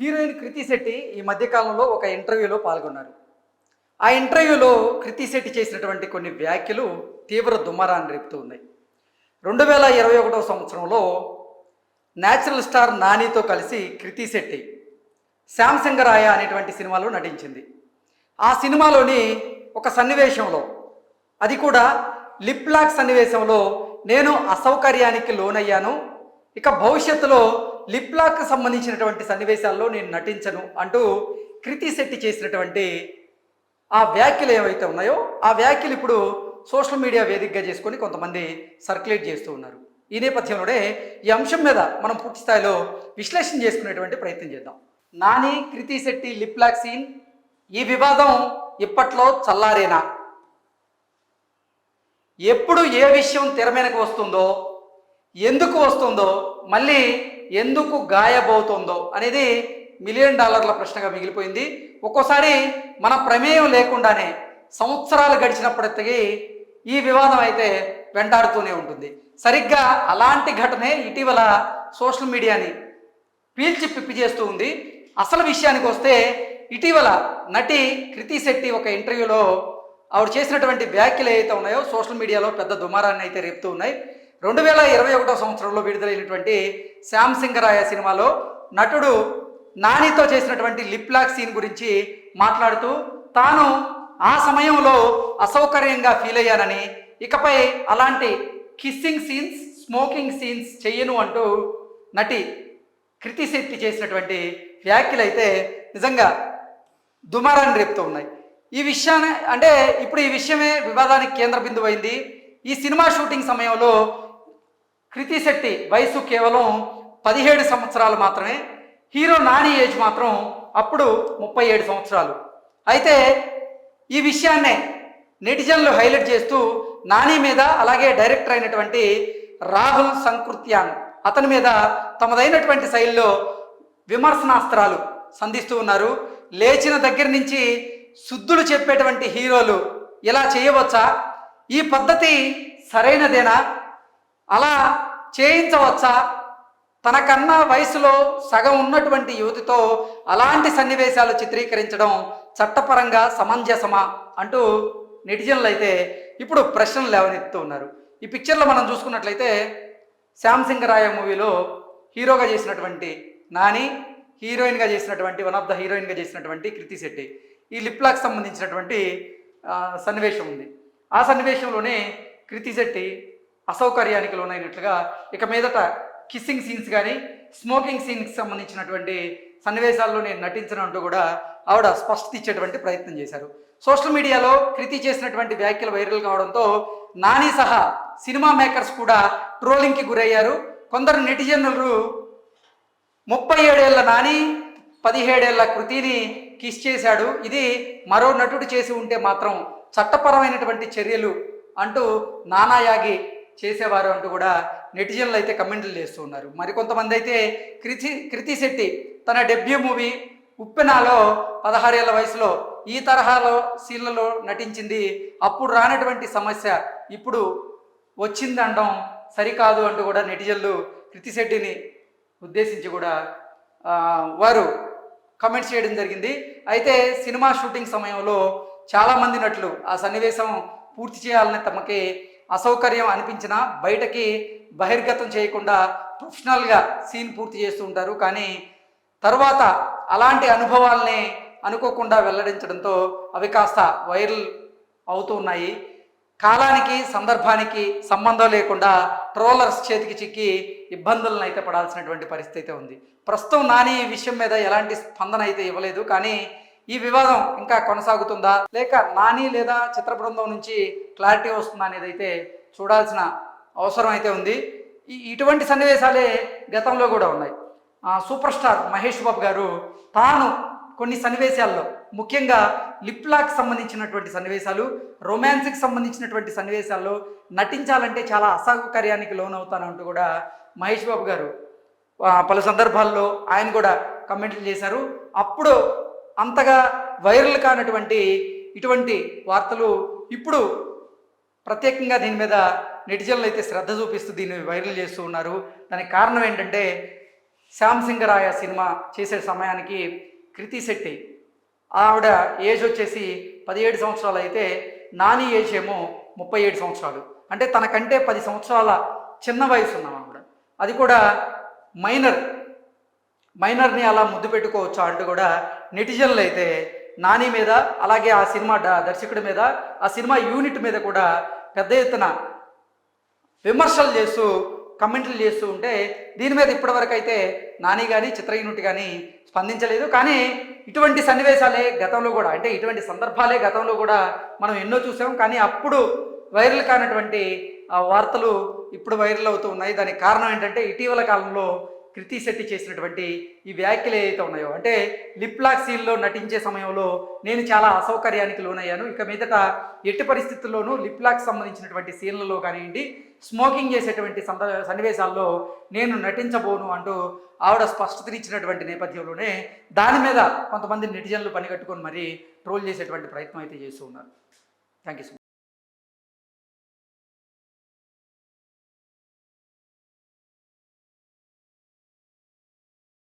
Heroine కృతి శెట్టి ఈ మధ్యకాలంలో ఒక ఇంటర్వ్యూలో పాల్గొన్నారు. ఆ ఇంటర్వ్యూలో కృతి శెట్టి చేసినటువంటి కొన్ని వ్యాఖ్యలు తీవ్ర దుమారాన్ని రేపుతూ ఉన్నాయి. రెండు వేల ఇరవై ఒకటో సంవత్సరంలో న్యాచురల్ స్టార్ నానితో కలిసి కృతి శెట్టి శ్యామ్ రాయ అనేటువంటి సినిమాలో నటించింది. ఆ సినిమాలోని ఒక సన్నివేశంలో అది కూడా లిప్లాక్ సన్నివేశంలో నేను అసౌకర్యానికి లోనయ్యాను ఇక భవిష్యత్తులో లిప్ లాక్ సంబంధించినటువంటి సన్నివేశాల్లో నేను నటించను అంటూ కృతి శెట్టి చేసినటువంటి ఆ వ్యాఖ్యలు ఏవైతే ఉన్నాయో ఆ వ్యాఖ్యలు ఇప్పుడు సోషల్ మీడియా వేదికగా చేసుకొని కొంతమంది సర్క్యులేట్ చేస్తూ ఉన్నారు. ఈ నేపథ్యంలోనే ఈ అంశం మీద మనం పూర్తి స్థాయిలో విశ్లేషణ చేసుకునేటువంటి ప్రయత్నం చేద్దాం. Nani Krithi Shetty lip lock scene ఈ వివాదం ఇప్పట్లో చల్లారేనా? ఎప్పుడు ఏ విషయం తెర వస్తుందో ఎందుకు వస్తుందో మళ్ళీ ఎందుకు గాయబోతుందో అనేది మిలియన్ డాలర్ల ప్రశ్నగా మిగిలిపోయింది. ఒక్కోసారి మన ప్రమేయం లేకుండానే సంవత్సరాలు గడిచినప్పటికీ ఈ వివాదం అయితే వెంటాడుతూనే ఉంటుంది. సరిగ్గా అలాంటి ఘటనే ఇటీవల సోషల్ మీడియాని పీల్చి పిప్పి చేస్తూ ఉంది. అసలు విషయానికి వస్తే ఇటీవల నటి కృతి శెట్టి ఒక ఇంటర్వ్యూలో ఆవిడ చేసినటువంటి వ్యాఖ్యలు ఏవైతే ఉన్నాయో సోషల్ మీడియాలో పెద్ద దుమారాన్ని అయితే రేపుతూ ఉన్నాయి. రెండు వేల ఇరవై ఒకటో సంవత్సరంలో విడుదలైనటువంటి శ్యామ్ సింగరాయ సినిమాలో నటుడు నానితో చేసినటువంటి లిప్లాక్ సీన్ గురించి మాట్లాడుతూ తాను ఆ సమయంలో అసౌకర్యంగా ఫీల్ అయ్యానని ఇకపై అలాంటి కిస్సింగ్ సీన్స్ స్మోకింగ్ సీన్స్ చెయ్యను అంటూ నటి కృతి శెట్టి చేసినటువంటి వ్యాఖ్యలు అయితే నిజంగా దుమారాన్ని రేపుతూ ఉన్నాయి. ఈ విషయాన్ని అంటే ఇప్పుడు ఈ విషయమే వివాదానికి కేంద్ర బిందువు అయింది ఈ సినిమా షూటింగ్ సమయంలో కృతి శెట్టి వయసు కేవలం పదిహేడు సంవత్సరాలు మాత్రమే. హీరో నాని ఏజ్ మాత్రం అప్పుడు ముప్పై ఏడు సంవత్సరాలు. అయితే ఈ విషయాన్నే నెటిజన్లు హైలైట్ చేస్తూ నాని మీద అలాగే డైరెక్టర్ అయినటువంటి రాహుల్ సంకృత్యాన్ అతని మీద తమదైనటువంటి శైలిలో విమర్శనాస్త్రాలు సంధిస్తూ ఉన్నారు. లేచిన దగ్గర నుంచి శుద్ధులు చెప్పేటువంటి హీరోలు ఇలా చేయవచ్చా? ఈ పద్ధతి సరైనదేనా? అలా చేయించవచ్చా? తనకన్నా వయసులో సగం ఉన్నటువంటి యువతితో అలాంటి సన్నివేశాలు చిత్రీకరించడం చట్టపరంగా సమంజసమా? అంటూ నెటిజన్లు అయితే ఇప్పుడు ప్రశ్నలు లేవనెత్తుతూ ఉన్నారు. ఈ పిక్చర్లో మనం చూసుకున్నట్లయితే శ్యామ్ సింగరాయ మూవీలో హీరోగా చేసినటువంటి నాని హీరోయిన్గా చేసినటువంటి వన్ ఆఫ్ ద హీరోయిన్గా చేసినటువంటి కృతి శెట్టి. ఈ లిప్ లాక్ సంబంధించినటువంటి సన్నివేశం ఉంది. ఆ సన్నివేశంలోనే కృతి శెట్టి అసౌకర్యానికి లోనైనట్లుగా ఇక మీదట కిస్సింగ్ సీన్స్ కానీ స్మోకింగ్ సీన్కి సంబంధించినటువంటి సన్నివేశాల్లో నేను నటించను అంటూ కూడా ఆవిడ స్పష్టత ఇచ్చేటువంటి ప్రయత్నం చేశారు. సోషల్ మీడియాలో కృతి చేసినటువంటి వ్యాఖ్యలు వైరల్ కావడంతో నాని సహా సినిమా మేకర్స్ కూడా ట్రోలింగ్కి గురయ్యారు. కొందరు నెటిజన్లు ముప్పై ఏడేళ్ళ నాని పదిహేడేళ్ళ కృతిని కిస్ చేశాడు. ఇది మరో నటుడు చేసి ఉంటే మాత్రం చట్టపరమైనటువంటి చర్యలు అంటూ నానాయాగి చేసేవారు అంటూ కూడా నెటిజన్లు అయితే కమెంట్లు చేస్తూ ఉన్నారు. మరికొంతమంది అయితే కృతి కృతి శెట్టి తన డెబ్యూ మూవీ ఉప్పెనాలో పదహారేళ్ళ వయసులో ఈ తరహాలో సీన్లలో నటించింది. అప్పుడు రానటువంటి సమస్య ఇప్పుడు వచ్చిందనడం సరికాదు అంటూ కూడా నెటిజన్లు కృతి శెట్టిని ఉద్దేశించి కూడా వారు కమెంట్స్ చేయడం జరిగింది. అయితే సినిమా షూటింగ్ సమయంలో చాలామంది నటులు ఆ సన్నివేశం పూర్తి చేయాలని తమకి అసౌకర్యం అనిపించినా బయటకి బహిర్గతం చేయకుండా ప్రొఫెషనల్గా సీన్ పూర్తి చేస్తూ ఉంటారు. కానీ తర్వాత అలాంటి అనుభవాల్ని అనుకోకుండా వెల్లడించడంతో అవి కాస్త వైరల్ అవుతూ ఉన్నాయి. కాలానికి సందర్భానికి సంబంధం లేకుండా ట్రోలర్స్ చేతికి చిక్కి ఇబ్బందులను అయితే పడాల్సినటువంటి పరిస్థితి అయితే ఉంది. ప్రస్తుతం నాని ఈ విషయం మీద ఎలాంటి స్పందన అయితే ఇవ్వలేదు. కానీ ఈ వివాదం ఇంకా కొనసాగుతుందా? లేక నాని లేదా చిత్ర బృందం నుంచి క్లారిటీ వస్తుందా అనేది అయితే చూడాల్సిన అవసరం అయితే ఉంది. ఇటువంటి సన్నివేశాలే గతంలో కూడా ఉన్నాయి. సూపర్ స్టార్ మహేష్ బాబు గారు తాను కొన్ని సన్నివేశాల్లో ముఖ్యంగా లిప్లాక్ సంబంధించినటువంటి సన్నివేశాలు రొమాన్స్కి సంబంధించినటువంటి సన్నివేశాల్లో నటించాలంటే చాలా అసౌకర్యానికి లోనవుతానంటూ కూడా మహేష్ బాబు గారు పలు సందర్భాల్లో ఆయన కూడా కమెంట్లు చేశారు. అప్పుడు అంతగా వైరల్ కానటువంటి ఇటువంటి వార్తలు ఇప్పుడు ప్రత్యేకంగా దీని మీద నెటిజన్లు అయితే శ్రద్ధ చూపిస్తూ దీన్ని వైరల్ చేస్తూ ఉన్నారు. దానికి కారణం ఏంటంటే శ్యామ్ సింగరాయ సినిమా చేసే సమయానికి కృతి శెట్టి. ఆవిడ ఏజ్ వచ్చేసి పదిహేడు సంవత్సరాలు అయితే నాని ఏజ్ ఏమో ముప్పై ఏడు సంవత్సరాలు. అంటే తనకంటే పది సంవత్సరాల చిన్న వయసు ఉన్నాం ఆవిడ. అది కూడా మైనర్ మైనర్ని అలా ముద్దు పెట్టుకోవచ్చు అంటూ కూడా నెటిజన్లు అయితే నాని మీద అలాగే ఆ సినిమా డ- దర్శకుడి మీద ఆ సినిమా యూనిట్ మీద కూడా పెద్ద ఎత్తున విమర్శలు చేస్తూ కమెంట్లు చేస్తూ ఉంటే దీని మీద ఇప్పటివరకు అయితే నాని కానీ చిత్ర యూనిట్ కానీ స్పందించలేదు. కానీ ఇటువంటి సన్నివేశాలే గతంలో కూడా అంటే ఇటువంటి సందర్భాలే గతంలో కూడా మనం ఎన్నో చూసాం. కానీ అప్పుడు వైరల్ కానటువంటి వార్తలు ఇప్పుడు వైరల్ అవుతూ ఉన్నాయి. దానికి కారణం ఏంటంటే ఇటీవల కాలంలో కృతి శెట్టి చేసినటువంటి ఈ వ్యాఖ్యలు ఏవైతే ఉన్నాయో అంటే లిప్లాక్ సీన్లో నటించే సమయంలో నేను చాలా అసౌకర్యానికి లోనయ్యాను. ఇక మీదట ఎట్టి పరిస్థితుల్లోనూ లిప్లాక్స్ సంబంధించినటువంటి సీన్లలో కానివ్వండి స్మోకింగ్ చేసేటువంటి సంద సన్నివేశాల్లో నేను నటించబోను అంటూ ఆవిడ స్పష్టతనిచ్చినటువంటి నేపథ్యంలోనే దాని మీద కొంతమంది నెటిజన్లు పనిగట్టుకొని మరీ ట్రోల్ చేసేటువంటి ప్రయత్నం అయితే చేస్తూ ఉన్నారు. Thank you so